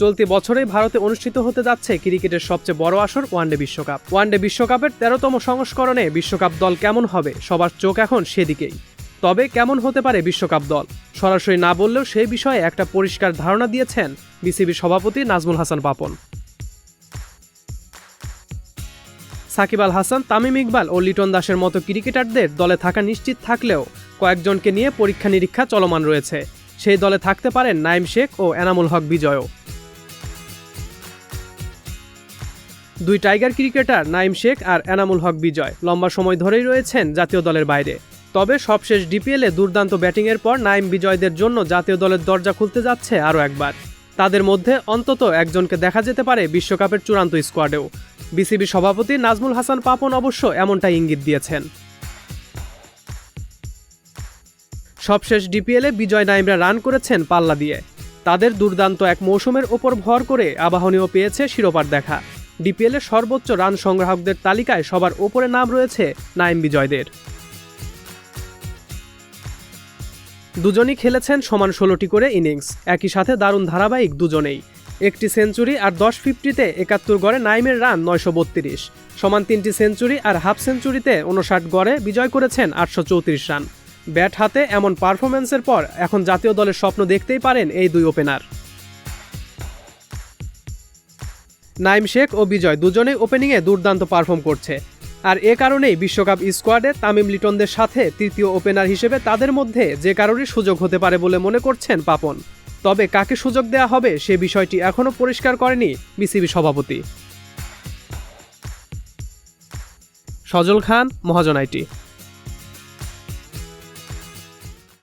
চলতি বছরেই ভারতে অনুষ্ঠিত হতে যাচ্ছে ক্রিকেটের সবচেয়ে বড় আসর ওয়ানডে বিশ্বকাপ। ওয়ানডে বিশ্বকাপের তেরোতম সংস্করণে বিশ্বকাপ দল কেমন হবে সবার চোখ এখন সেদিকেই। তবে কেমন হতে পারে বিশ্বকাপ দল? সরাসরি না বললেও সেই বিষয়ে একটা পরিষ্কার ধারণা দিয়েছেন বিসিবি সভাপতি নাজমুল হাসান পাপন সাকিব আল হাসান, তামিম ইকবাল ও লিটন দাসের মতো ক্রিকেটারদের দলে থাকা নিশ্চিত থাকলেও কয়েকজনকে নিয়ে পরীক্ষা নিরীক্ষা চলমান রয়েছে। সেই দলে থাকতে পারেন নাইম শেখ ও এনামুল হক বিজয়ও। দুই টাইগার ক্রিকেটার নাইম শেখ আর এনামুল হক বিজয়। লম্বা সময় ধরেই রয়েছেন জাতীয় দলের বাইরে। তবে সবশেষ ডিপিএলে দুর্দান্ত ব্যাটিংয়ের পর নাইম বিজয়দের জন্য জাতীয় দলের দরজা খুলতে যাচ্ছে আরও একবার। তাদের মধ্যে অন্তত একজনকে দেখা যেতে পারে বিশ্বকাপের চূড়ান্ত স্কোয়াডেও। বিসিবি সভাপতি নাজমুল হাসান পাপন অবশ্য এমনটাই ইঙ্গিত দিয়েছেন। সবশেষ ডিপিএলে বিজয় নাইমরা রান করেছেন পাল্লা দিয়ে। তাদের দুর্দান্ত এক মৌসুমের ওপর ভর করে আবাহনীয় পেয়েছে শিরোপার দেখা। ডিপিএলে সর্বোচ্চ রান সংগ্রাহকদের তালিকায় সবার ওপরে নাম রয়েছে নাইম বিজয়দের। দুজনই খেলেছেন সমান ষোলোটি করে ইনিংস। একই সাথে দারুণ ধারাবাহিক দুজনেই। একটি সেঞ্চুরি আর দশ ফিফটিতে একাত্তর গড়ে নাইমের রান নয়শো বত্রিশ। সমান তিনটি সেঞ্চুরি আর হাফ সেঞ্চুরিতে উনষাট গড়ে বিজয় করেছেন আটশো চৌত্রিশ রান। ব্যাট হাতে এমন পারফরমেন্সের পর এখন জাতীয় দলের স্বপ্ন দেখতেই পারেন এই দুই ওপেনার। নাইম শেখ ও বিজয় দুজনেই ওপেনিংয়ে দুর্দান্ত পারফর্ম করছে। আর এ কারণেই বিশ্বকাপ স্কোয়াডে তামিম লিটনদের সাথে তৃতীয় ওপেনার হিসেবে তাদের মধ্যে যে কারোরই সুযোগ হতে পারে বলে মনে করছেন পাপন। তবে কাকে সুযোগ দেওয়া হবে সে বিষয়টি এখনও পরিষ্কার করেনি বিসিবি সভাপতি। সজল খান, মহাজন আইটি।